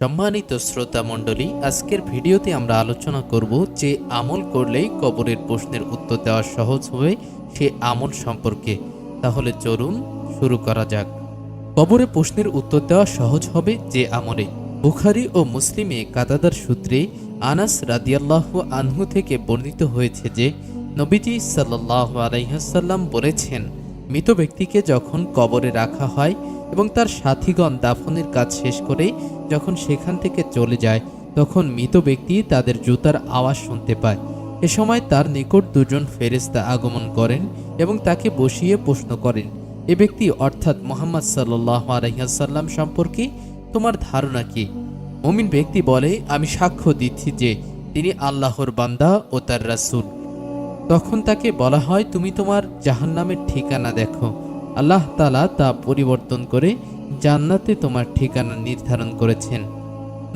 সম্মানিত শ্রোতা মণ্ডলী, আজকের ভিডিওতে আমরা আলোচনা করব যে আমল করলেই কবরের প্রশ্নের উত্তর দেওয়া সহজ হবে সে আমল সম্পর্কে। তাহলে চলুন শুরু করা যাক। কবরে প্রশ্নের উত্তর দেওয়া সহজ হবে যে আমলে বুখারি ও মুসলিমে কাতাদার সূত্রে আনাস রাদিয়াল্লাহ আনহু থেকে বর্ণিত হয়েছে যে, নবীজি সাল্লাহ আলাইহাসাল্লাম বলেছেন মৃত ব্যক্তিকে যখন কবরে রাখা হয় এবং তার সাথীগণ দাফনের কাজ শেষ করে যখন সেখান থেকে চলে যায়, তখন মৃত ব্যক্তি তাদের জুতার আওয়াজ শুনতে পায়। এ সময় তার নিকট দুজন ফেরেস্তা আগমন করেন এবং তাকে বসিয়ে প্রশ্ন করেন, এ ব্যক্তি অর্থাৎ মোহাম্মদ সাল্লাহ আলহিহাসাল্লাম সম্পর্কে তোমার ধারণা কি? মমিন ব্যক্তি বলে, আমি সাক্ষ্য দিচ্ছি যে তিনি আল্লাহর বান্দা ও তার রাসূল। তখন তাকে বলা হয়, তুমি তোমার জাহান্নামের ঠিকানা দেখো। আল্লাহ তালা তা পরিবর্তন করে জান্নাতে তোমার ঠিকানা নির্ধারণ করেছেন।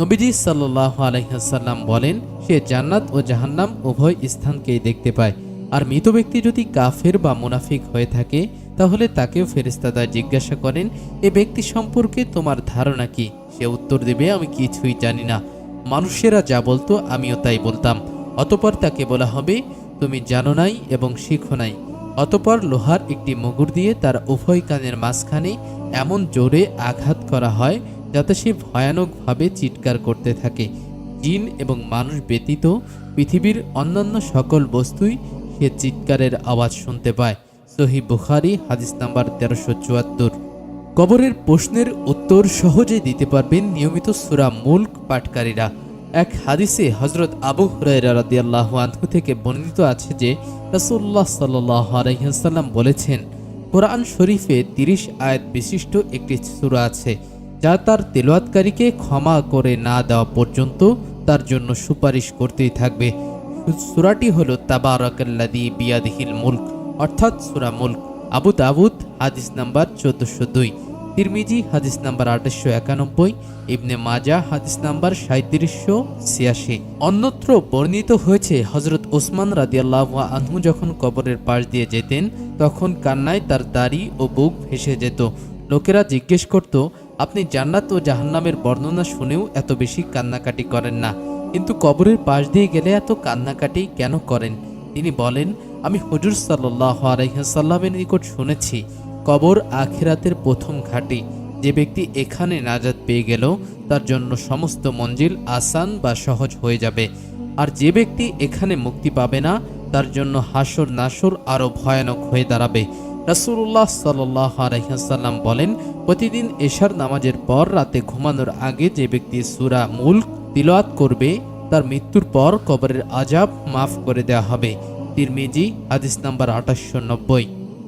নবীজি সাল্লাহ আলহাসাল্লাম বলেন, সে জান্নাত ও জাহান্নাম উভয় স্থানকেই দেখতে পায়। আর মৃত ব্যক্তি যদি কাফের বা মুনাফিক হয়ে থাকে, তাহলে তাকেও ফেরেস্তাদা জিজ্ঞাসা করেন, এ ব্যক্তি সম্পর্কে তোমার ধারণা কি? সে উত্তর দেবে, আমি কিছুই জানি না। মানুষেরা যা বলতো আমিও তাই বলতাম। অতপর তাকে বলা হবে তুমি জানো নাই এবং শিখো নাই। অতপর লোহার একটি মুগুর দিয়ে তার উভয় কানের মাঝখানে এমন জোরে আঘাত করা হয় যাতে সে ভয়ানকভাবে চিৎকার করতে থাকে। জিন এবং মানুষ ব্যতীত পৃথিবীর অন্যান্য সকল বস্তুই সে চিৎকারের আওয়াজ শুনতে পায়। সহি বুখারি, হাদিস নাম্বার তেরোশো চুয়াত্তর। কবরের প্রশ্নের উত্তর সহজে দিতে পারবেন নিয়মিত সুরা মুল্ক পাঠকারীরা। এক হাদিসে হজরত আবু আনহু থেকে বর্ণিত আছে যে রাসূলুল্লাহ সাল্লাল্লাহু আলাইহি বলেছেন, কোরআন শরীফে 30 আয়াত বিশিষ্ট একটি সূরা আছে, যা তার তেলাওয়াতকারীকে ক্ষমা করে না দেওয়া পর্যন্ত তার জন্য সুপারিশ করতেই থাকবে। সূরাটি হল তাবারাকাল্লাযী বিয়াদিহিল মুলক, অর্থাৎ সূরা মুলক, আবু দাউদ, হাদিস নাম্বার চোদ্দশো দুই। তিরমিজি, হাদিস নাম্বার আঠাশশো একানব্বই, ইবনে মাজা, হাদিস নাম্বার সাঁত্রিশশো ছিয়াশি। অন্যত্র বর্ণিত হয়েছে হজরত ওসমান রাদিয়াল্লাহ আনহু যখন কবরের পাশ দিয়ে যেতেন, তখন কান্নায় তার দাড়ি ও বুক ভেসে যেত। লোকেরা জিজ্ঞেস করত, আপনি জান্নাত ও জাহান্নামের বর্ণনা শুনেও এত বেশি কান্নাকাটি করেন না। কিন্তু কবরের পাশ দিয়ে গেলে এত কান্নাকাটি কেন করেন? তিনি বলেন, আমি হুজুর সাল্লাহ আলহিহাসাল্লামের নিকট শুনেছি। কবর আখিরাতের প্রথম ঘাঁটি। যে ব্যক্তি এখানে নাজাত পেয়ে গেল, তার জন্য সমস্ত মঞ্জিল আসান বা সহজ হয়ে যাবে। আর যে ব্যক্তি এখানে মুক্তি পাবে না, তার জন্য হাসর নাসর আরও ভয়ানক হয়ে দাঁড়াবে। রাসুল্লাহ সাল্লাহ আলহিহাসাল্লাম বলেন, প্রতিদিন এশার নামাজের পর রাতে ঘুমানোর আগে যে ব্যক্তি সুরা মুল্ক তিলওয়াত করবে, তার মৃত্যুর পর কবরের আজাব মাফ করে দেওয়া হবে। তিরমিজি, হাদিস নাম্বার আঠাশশো নব্বই।